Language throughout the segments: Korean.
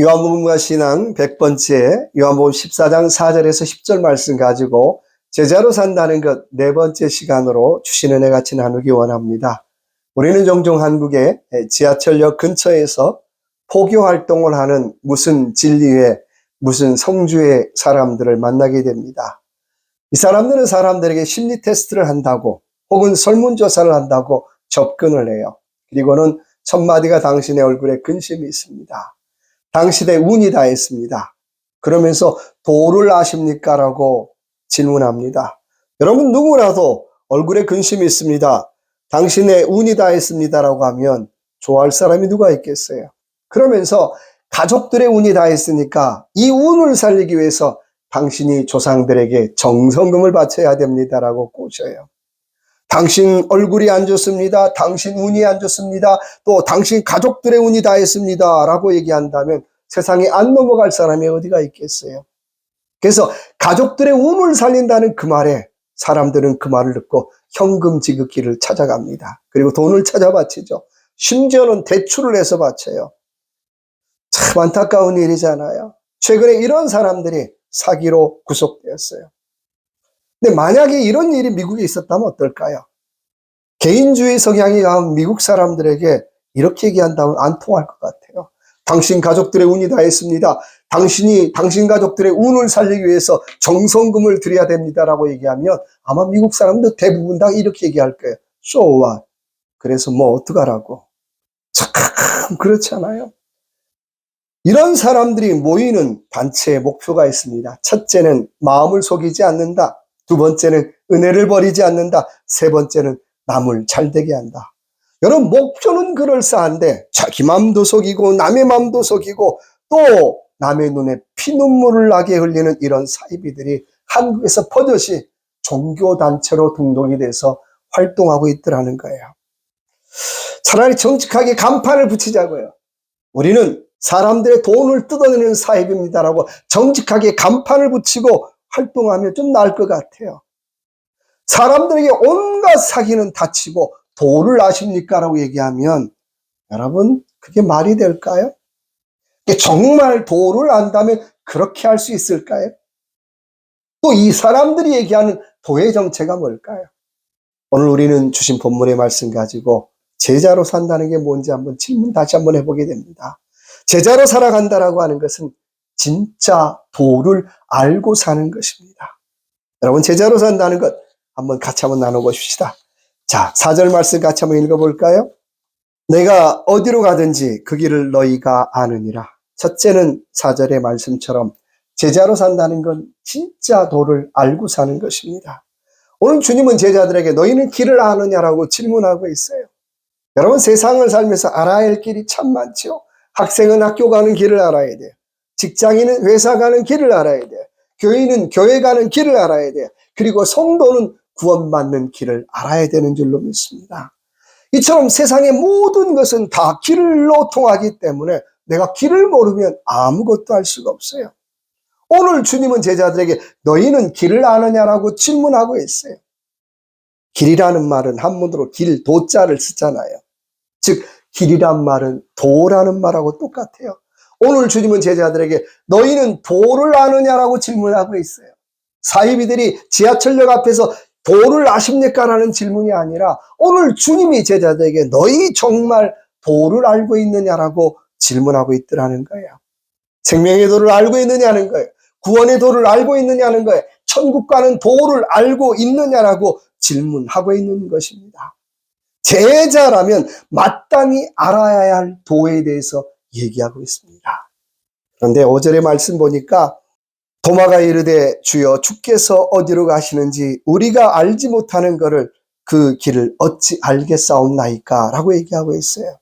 요한복음과 신앙 100번째 요한복음 14장 4절에서 10절 말씀 가지고 제자로 산다는 것 네 번째 시간으로 주시는 애 같이 나누기 원합니다. 우리는 종종 한국의 지하철역 근처에서 포교 활동을 하는 무슨 진리회, 무슨 성주의 사람들을 만나게 됩니다. 이 사람들은 사람들에게 심리 테스트를 한다고 혹은 설문조사를 한다고 접근을 해요. 그리고는 첫 마디가 당신의 얼굴에 근심이 있습니다. 당신의 운이 다했습니다. 그러면서 도를 아십니까? 라고 질문합니다. 여러분 누구라도 얼굴에 근심이 있습니다. 당신의 운이 다했습니다. 라고 하면 좋아할 사람이 누가 있겠어요? 그러면서 가족들의 운이 다했으니까 이 운을 살리기 위해서 당신이 조상들에게 정성금을 바쳐야 됩니다. 라고 꼬셔요. 당신 얼굴이 안 좋습니다. 당신 운이 안 좋습니다. 또 당신 가족들의 운이 다 했습니다. 라고 얘기한다면 세상에 안 넘어갈 사람이 어디가 있겠어요. 그래서 가족들의 운을 살린다는 그 말에 사람들은 그 말을 듣고 현금 지급기를 찾아갑니다. 그리고 돈을 찾아 바치죠. 심지어는 대출을 해서 바쳐요. 참 안타까운 일이잖아요. 최근에 이런 사람들이 사기로 구속되었어요. 근데 만약에 이런 일이 미국에 있었다면 어떨까요? 개인주의 성향이 강한 미국 사람들에게 이렇게 얘기한다면 안 통할 것 같아요. 당신 가족들의 운이 다했습니다. 당신이 당신 가족들의 운을 살리기 위해서 정성금을 드려야 됩니다라고 얘기하면 아마 미국 사람들 대부분 다 이렇게 얘기할 거예요. So? 그래서 뭐 어떡하라고. 참 그렇잖아요. 이런 사람들이 모이는 단체의 목표가 있습니다. 첫째는 마음을 속이지 않는다. 두 번째는 은혜를 버리지 않는다. 세 번째는 남을 잘되게 한다. 여러분 목표는 그럴싸한데 자기 마음도 속이고 남의 마음도 속이고 또 남의 눈에 피눈물을 나게 흘리는 이런 사이비들이 한국에서 버젓이 종교단체로 등록이 돼서 활동하고 있더라는 거예요. 차라리 정직하게 간판을 붙이자고요. 우리는 사람들의 돈을 뜯어내는 사입입니다라고 정직하게 간판을 붙이고 활동하면 좀 나을 것 같아요. 사람들에게 온갖 사기는 다치고 도를 아십니까? 라고 얘기하면 여러분 그게 말이 될까요? 정말 도를 안다면 그렇게 할 수 있을까요? 또 이 사람들이 얘기하는 도의 정체가 뭘까요? 오늘 우리는 주신 본문의 말씀 가지고 제자로 산다는 게 뭔지 한번 질문 다시 한번 해보게 됩니다. 제자로 살아간다라고 하는 것은 진짜 도를 알고 사는 것입니다. 여러분 제자로 산다는 것 한번 같이 한번 나눠보십시다. 자, 4절 말씀 같이 한번 읽어볼까요? 내가 어디로 가든지 그 길을 너희가 아느니라. 첫째는 4절의 말씀처럼 제자로 산다는 건 진짜 도를 알고 사는 것입니다. 오늘 주님은 제자들에게 너희는 길을 아느냐라고 질문하고 있어요. 여러분 세상을 살면서 알아야 할 길이 참 많죠. 학생은 학교 가는 길을 알아야 돼요. 직장인은 회사 가는 길을 알아야 돼요. 교인은 교회 가는 길을 알아야 돼요. 그리고 성도는 구원받는 길을 알아야 되는 줄로 믿습니다. 이처럼 세상의 모든 것은 다 길로 통하기 때문에 내가 길을 모르면 아무것도 할 수가 없어요. 오늘 주님은 제자들에게 너희는 길을 아느냐라고 질문하고 있어요. 길이라는 말은 한문으로 길, 도자를 쓰잖아요. 즉, 길이란 말은 도라는 말하고 똑같아요. 오늘 주님은 제자들에게 너희는 도를 아느냐라고 질문하고 있어요. 사이비들이 지하철역 앞에서 도를 아십니까? 라는 질문이 아니라 오늘 주님이 제자들에게 너희 정말 도를 알고 있느냐라고 질문하고 있더라는 거예요. 생명의 도를 알고 있느냐는 거예요. 구원의 도를 알고 있느냐는 거예요. 천국 가는 도를 알고 있느냐라고 질문하고 있는 것입니다. 제자라면 마땅히 알아야 할 도에 대해서 얘기하고 있습니다. 그런데 5절의 말씀 보니까 도마가 이르되 주여 주께서 어디로 가시는지 우리가 알지 못하는 것을 그 길을 어찌 알겠사옵나이까 라고 얘기하고 있어요.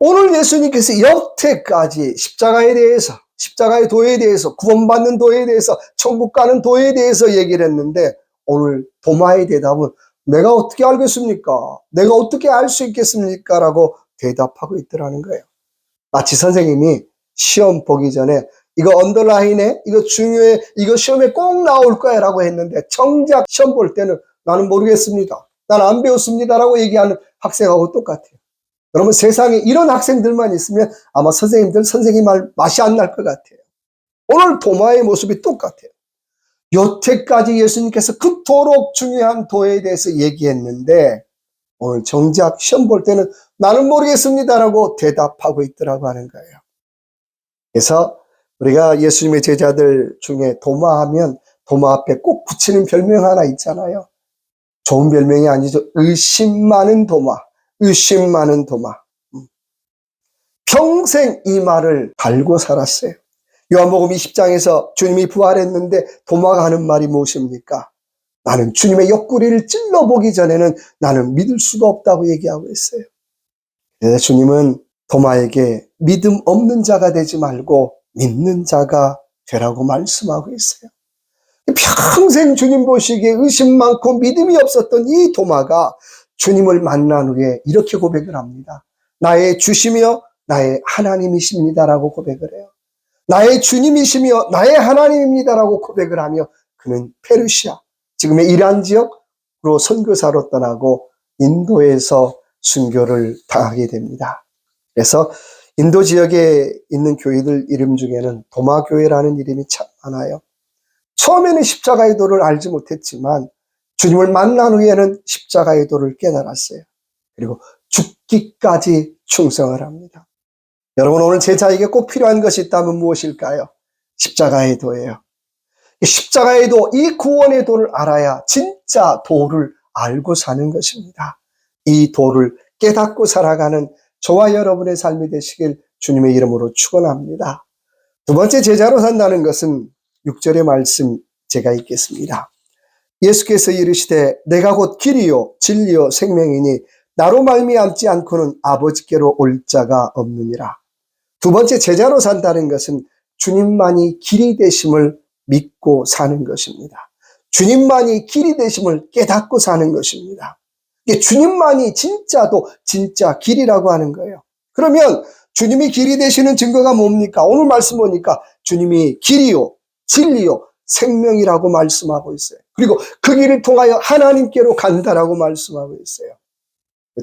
오늘 예수님께서 여태까지 십자가에 대해서 십자가의 도에 대해서 구원받는 도에 대해서 천국 가는 도에 대해서 얘기를 했는데 오늘 도마의 대답은 내가 어떻게 알겠습니까? 내가 어떻게 알 수 있겠습니까? 라고 대답하고 있더라는 거예요. 마치 선생님이 시험 보기 전에 이거 언더라인에 이거 중요해 이거 시험에 꼭 나올 거야 라고 했는데 정작 시험 볼 때는 나는 모르겠습니다. 난 안 배웠습니다 라고 얘기하는 학생하고 똑같아요. 여러분 세상에 이런 학생들만 있으면 아마 선생님들 선생님 말 맛이 안 날 것 같아요. 오늘 도마의 모습이 똑같아요. 여태까지 예수님께서 그토록 중요한 도에 대해서 얘기했는데 오늘 정작 시험 볼 때는 나는 모르겠습니다라고 대답하고 있더라고 하는 거예요. 그래서 우리가 예수님의 제자들 중에 도마하면 도마 앞에 꼭 붙이는 별명 하나 있잖아요. 좋은 별명이 아니죠. 의심 많은 도마. 의심 많은 도마. 음. 평생 이 말을 달고 살았어요. 요한복음 20장에서 주님이 부활했는데 도마가 하는 말이 무엇입니까? 나는 주님의 옆구리를 찔러보기 전에는 나는 믿을 수가 없다고 얘기하고 있어요. 그래서 주님은 도마에게 믿음 없는 자가 되지 말고 믿는 자가 되라고 말씀하고 있어요. 평생 주님 보시기에 의심 많고 믿음이 없었던 이 도마가 주님을 만난 후에 이렇게 고백을 합니다. 나의 주시며 나의 하나님이십니다라고 고백을 해요. 나의 주님이시며 나의 하나님입니다라고 고백을 하며 그는 페르시아, 지금의 이란 지역으로 선교사로 떠나고 인도에서 순교를 당하게 됩니다. 그래서 인도 지역에 있는 교회들 이름 중에는 도마교회라는 이름이 참 많아요. 처음에는 십자가의 도를 알지 못했지만 주님을 만난 후에는 십자가의 도를 깨달았어요. 그리고 죽기까지 충성을 합니다. 여러분 오늘 제자에게 꼭 필요한 것이 있다면 무엇일까요? 십자가의 도예요. 이 십자가의 도, 이 구원의 도를 알아야 진짜 도를 알고 사는 것입니다. 이 도를 깨닫고 살아가는 저와 여러분의 삶이 되시길 주님의 이름으로 축원합니다. 두 번째 제자로 산다는 것은 6절의 말씀 제가 읽겠습니다. 예수께서 이르시되 내가 곧 길이요 진리요 생명이니 나로 말미암지 않고는 아버지께로 올 자가 없느니라. 두 번째 제자로 산다는 것은 주님만이 길이 되심을 믿고 사는 것입니다. 주님만이 길이 되심을 깨닫고 사는 것입니다. 이게 주님만이 진짜도 진짜 길이라고 하는 거예요. 그러면 주님이 길이 되시는 증거가 뭡니까? 오늘 말씀 보니까 주님이 길이요, 진리요, 생명이라고 말씀하고 있어요. 그리고 그 길을 통하여 하나님께로 간다라고 말씀하고 있어요.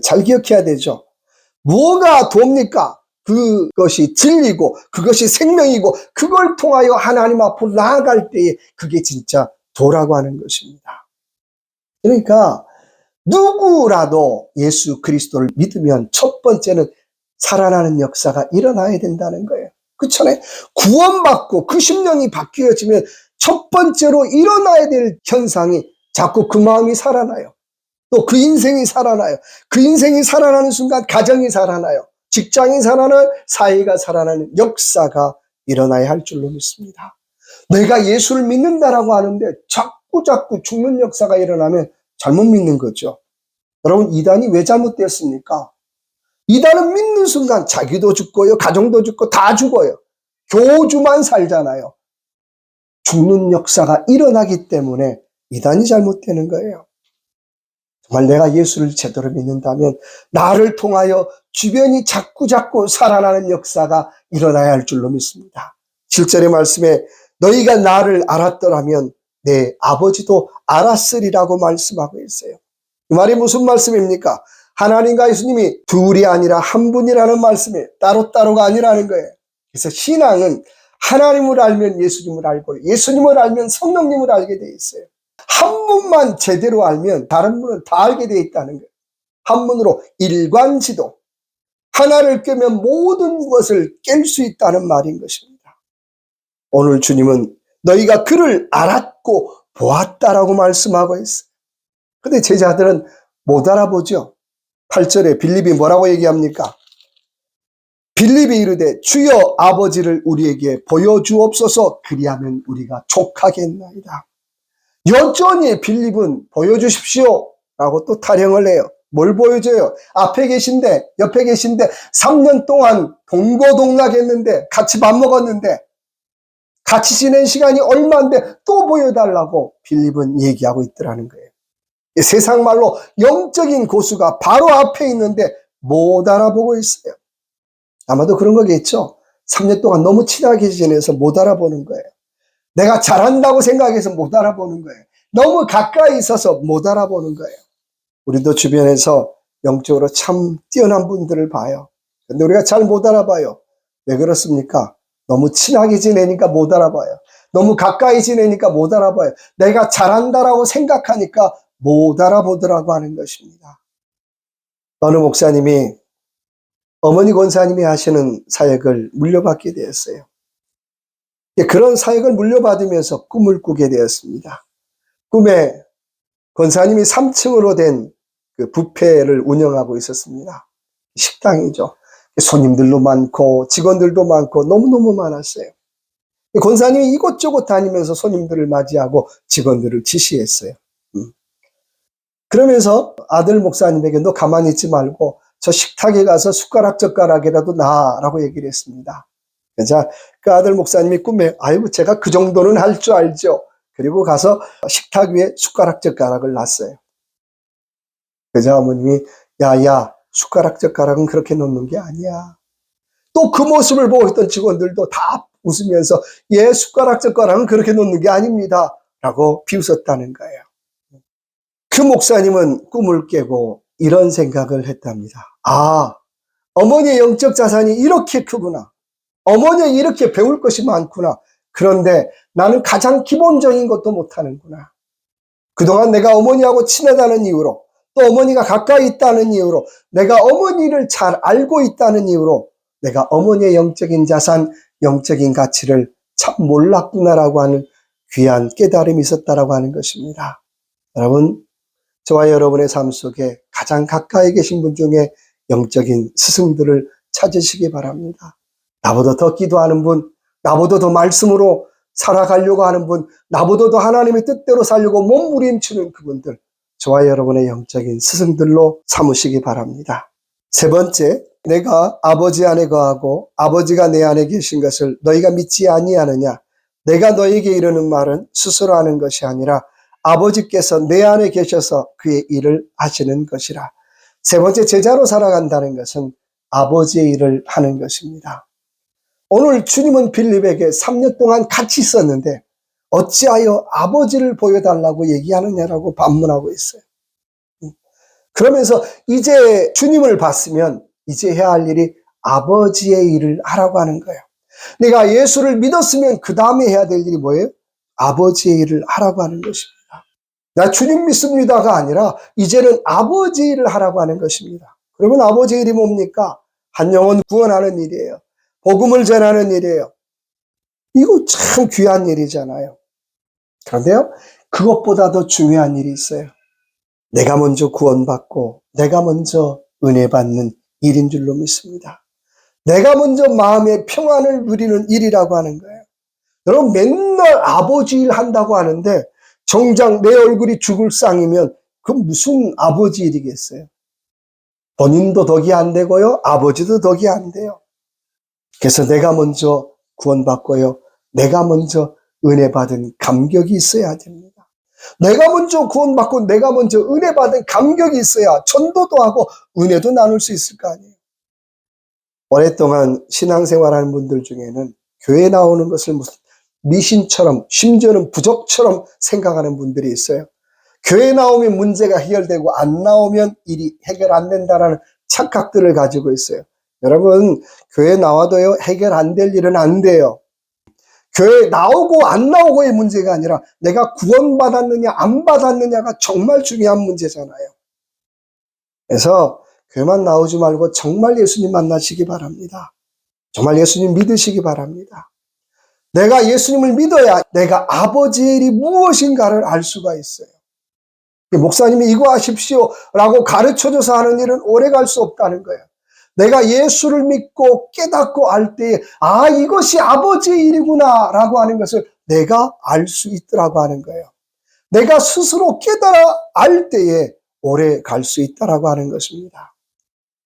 잘 기억해야 되죠. 뭐가 돕니까? 그것이 진리고 그것이 생명이고 그걸 통하여 하나님 앞으로 나아갈 때에 그게 진짜 도라고 하는 것입니다. 그러니까 누구라도 예수 그리스도를 믿으면 첫 번째는 살아나는 역사가 일어나야 된다는 거예요. 그렇잖아요. 구원받고 그 심령이 바뀌어지면 첫 번째로 일어나야 될 현상이 자꾸 그 마음이 살아나요. 또 그 인생이 살아나요. 그 인생이 살아나는 순간 가정이 살아나요. 직장이 살아나요. 사회가 살아나는 역사가 일어나야 할 줄로 믿습니다. 내가 예수를 믿는다라고 하는데 자꾸 자꾸 죽는 역사가 일어나면 잘못 믿는 거죠. 여러분 이단이 왜 잘못됐습니까? 이단은 믿는 순간 자기도 죽고요, 가정도 죽고 다 죽어요. 교주만 살잖아요. 죽는 역사가 일어나기 때문에 이단이 잘못되는 거예요. 정말 내가 예수를 제대로 믿는다면 나를 통하여 주변이 자꾸 자꾸 살아나는 역사가 일어나야 할 줄로 믿습니다. 7절의 말씀에 너희가 나를 알았더라면 내 아버지도 알았으리라고 말씀하고 있어요. 이 말이 무슨 말씀입니까? 하나님과 예수님이 둘이 아니라 한 분이라는 말씀이에요. 따로따로가 아니라는 거예요. 그래서 신앙은 하나님을 알면 예수님을 알고 예수님을 알면 성령님을 알게 돼 있어요. 한 분만 제대로 알면 다른 분은 다 알게 돼 있다는 거예요. 한 분으로 일관지도 하나를 깨면 모든 것을 깰 수 있다는 말인 것입니다. 오늘 주님은 너희가 그를 알았고 보았다라고 말씀하고 있어요. 근데 제자들은 못 알아보죠. 8절에 빌립이 뭐라고 얘기합니까? 빌립이 이르되 주여 아버지를 우리에게 보여주옵소서 그리하면 우리가 족하겠나이다. 여전히 빌립은 보여주십시오 라고 또 타령을 해요. 뭘 보여줘요? 앞에 계신데 옆에 계신데 3년 동안 동거동락 했는데 같이 밥 먹었는데 같이 지낸 시간이 얼마인데 또 보여달라고 빌립은 얘기하고 있더라는 거예요. 세상 말로 영적인 고수가 바로 앞에 있는데 못 알아보고 있어요. 아마도 그런 거겠죠. 3년 동안 너무 친하게 지내서 못 알아보는 거예요. 내가 잘한다고 생각해서 못 알아보는 거예요. 너무 가까이 있어서 못 알아보는 거예요. 우리도 주변에서 영적으로 참 뛰어난 분들을 봐요. 근데 우리가 잘 못 알아봐요. 왜 그렇습니까? 너무 친하게 지내니까 못 알아봐요. 너무 가까이 지내니까 못 알아봐요. 내가 잘한다라고 생각하니까 못 알아보더라고 하는 것입니다. 어느 목사님이 어머니 권사님이 하시는 사역을 물려받게 되었어요. 그런 사역을 물려받으면서 꿈을 꾸게 되었습니다. 꿈에 권사님이 3층으로 된 그 뷔페를 운영하고 있었습니다. 식당이죠. 손님들도 많고 직원들도 많고 너무너무 많았어요. 권사님이 이곳저곳 다니면서 손님들을 맞이하고 직원들을 지시했어요. 음. 그러면서 아들 목사님에게 너 가만히 있지 말고 저 식탁에 가서 숟가락 젓가락이라도 놔라고 얘기를 했습니다. 그자 그 아들 목사님이 꿈에 아이고 제가 그 정도는 할 줄 알죠. 그리고 가서 식탁 위에 숟가락 젓가락을 놨어요. 그자 어머님이 야야 숟가락 젓가락은 그렇게 놓는 게 아니야. 또 그 모습을 보고 있던 직원들도 다 웃으면서 예 숟가락 젓가락은 그렇게 놓는 게 아닙니다. 라고 비웃었다는 거예요. 그 목사님은 꿈을 깨고 이런 생각을 했답니다. 아, 어머니의 영적 자산이 이렇게 크구나. 어머니는 이렇게 배울 것이 많구나. 그런데 나는 가장 기본적인 것도 못하는구나. 그동안 내가 어머니하고 친하다는 이유로 또 어머니가 가까이 있다는 이유로 내가 어머니를 잘 알고 있다는 이유로 내가 어머니의 영적인 자산, 영적인 가치를 참 몰랐구나라고 하는 귀한 깨달음이 있었다라고 하는 것입니다. 여러분, 저와 여러분의 삶 속에 가장 가까이 계신 분 중에 영적인 스승들을 찾으시기 바랍니다. 나보다 더 기도하는 분, 나보다 더 말씀으로 살아가려고 하는 분, 나보다 더 하나님의 뜻대로 살려고 몸부림치는 그분들, 저와 여러분의 영적인 스승들로 삼으시기 바랍니다. 세 번째, 내가 아버지 안에 거하고 아버지가 내 안에 계신 것을 너희가 믿지 아니하느냐? 내가 너희에게 이르는 말은 스스로 하는 것이 아니라 아버지께서 내 안에 계셔서 그의 일을 하시는 것이라. 세 번째 제자로 살아간다는 것은 아버지의 일을 하는 것입니다. 오늘 주님은 빌립에게 3년 동안 같이 있었는데 어찌하여 아버지를 보여달라고 얘기하느냐라고 반문하고 있어요. 그러면서 이제 주님을 봤으면 이제 해야 할 일이 아버지의 일을 하라고 하는 거예요. 내가 예수를 믿었으면 그 다음에 해야 될 일이 뭐예요? 아버지의 일을 하라고 하는 것입니다. 나 주님 믿습니다가 아니라 이제는 아버지 일을 하라고 하는 것입니다. 그러면 아버지 일이 뭡니까? 한 영혼 구원하는 일이에요. 복음을 전하는 일이에요. 이거 참 귀한 일이잖아요. 그런데요, 그것보다 더 중요한 일이 있어요. 내가 먼저 구원받고 내가 먼저 은혜 받는 일인 줄로 믿습니다. 내가 먼저 마음의 평안을 누리는 일이라고 하는 거예요. 여러분 맨날 아버지 일 한다고 하는데 정작 내 얼굴이 죽을 상이면 그 무슨 아버지 일이겠어요? 본인도 덕이 안 되고요. 아버지도 덕이 안 돼요. 그래서 내가 먼저 구원받고요. 내가 먼저 은혜 받은 감격이 있어야 됩니다. 내가 먼저 구원받고 내가 먼저 은혜 받은 감격이 있어야 전도도 하고 은혜도 나눌 수 있을 거 아니에요. 오랫동안 신앙생활하는 분들 중에는 교회 나오는 것을 무슨 미신처럼 심지어는 부족처럼 생각하는 분들이 있어요. 교회 나오면 문제가 해결되고 안 나오면 일이 해결 안 된다라는 착각들을 가지고 있어요. 여러분 교회 나와도요 해결 안 될 일은 안 돼요. 교회 나오고 안 나오고의 문제가 아니라 내가 구원받았느냐 안 받았느냐가 정말 중요한 문제잖아요. 그래서 교회만 나오지 말고 정말 예수님 만나시기 바랍니다. 정말 예수님 믿으시기 바랍니다. 내가 예수님을 믿어야 내가 아버지의 일이 무엇인가를 알 수가 있어요. 목사님이 이거 하십시오 라고 가르쳐줘서 하는 일은 오래 갈 수 없다는 거예요. 내가 예수를 믿고 깨닫고 알 때에 아 이것이 아버지의 일이구나 라고 하는 것을 내가 알 수 있더라고 하는 거예요. 내가 스스로 깨달아 알 때에 오래 갈 수 있다라고 하는 것입니다.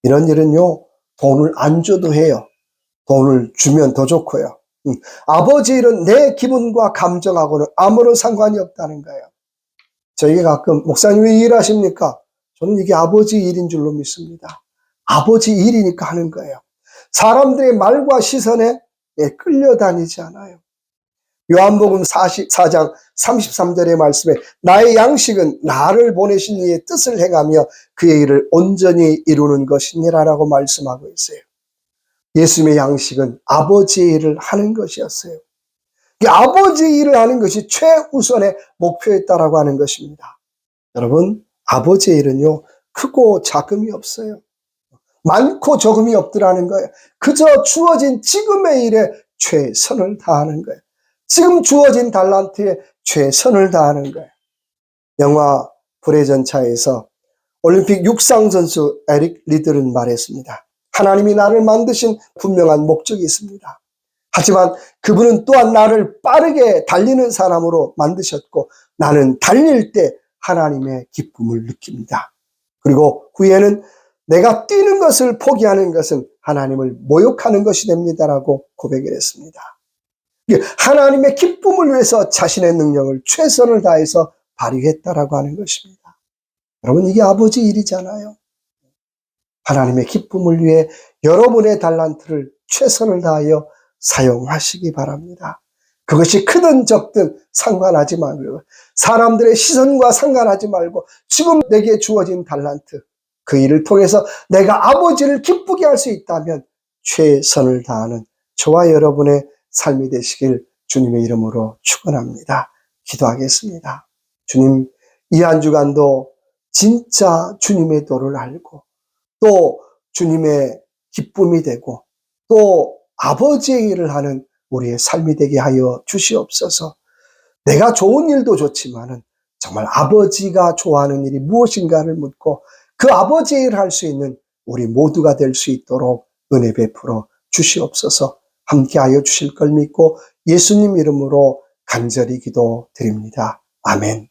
이런 일은요 돈을 안 줘도 해요. 돈을 주면 더 좋고요. 음, 아버지 일은 내 기분과 감정하고는 아무런 상관이 없다는 거예요. 저에게 가끔 목사님 왜 일하십니까? 저는 이게 아버지 일인 줄로 믿습니다. 아버지 일이니까 하는 거예요. 사람들의 말과 시선에 예, 끌려다니지 않아요. 요한복음 44장 33절의 말씀에 나의 양식은 나를 보내신 이의 뜻을 행하며 그의 일을 온전히 이루는 것이니라라고 말씀하고 있어요. 예수님의 양식은 아버지의 일을 하는 것이었어요. 이 아버지의 일을 하는 것이 최우선의 목표였다라고 하는 것입니다. 여러분, 아버지의 일은요, 크고 작음이 없어요. 많고 적음이 없더라는 거예요. 그저 주어진 지금의 일에 최선을 다하는 거예요. 지금 주어진 달란트에 최선을 다하는 거예요. 영화 불의 전차에서 올림픽 육상 선수 에릭 리들은 말했습니다. 하나님이 나를 만드신 분명한 목적이 있습니다. 하지만 그분은 또한 나를 빠르게 달리는 사람으로 만드셨고 나는 달릴 때 하나님의 기쁨을 느낍니다. 그리고 후에는 내가 뛰는 것을 포기하는 것은 하나님을 모욕하는 것이 됩니다라고 고백을 했습니다. 하나님의 기쁨을 위해서 자신의 능력을 최선을 다해서 발휘했다라고 하는 것입니다. 여러분 이게 아버지 일이잖아요. 하나님의 기쁨을 위해 여러분의 달란트를 최선을 다하여 사용하시기 바랍니다. 그것이 크든 적든 상관하지 말고 사람들의 시선과 상관하지 말고 지금 내게 주어진 달란트 그 일을 통해서 내가 아버지를 기쁘게 할 수 있다면 최선을 다하는 저와 여러분의 삶이 되시길 주님의 이름으로 축원합니다. 기도하겠습니다. 주님 이 한 주간도 진짜 주님의 도를 알고 또 주님의 기쁨이 되고 또 아버지의 일을 하는 우리의 삶이 되게 하여 주시옵소서. 내가 좋은 일도 좋지만은 정말 아버지가 좋아하는 일이 무엇인가를 묻고 그 아버지의 일을 할수 있는 우리 모두가 될 수 있도록 은혜 베풀어 주시옵소서. 함께하여 주실 걸 믿고 예수님 이름으로 간절히 기도 드립니다. 아멘.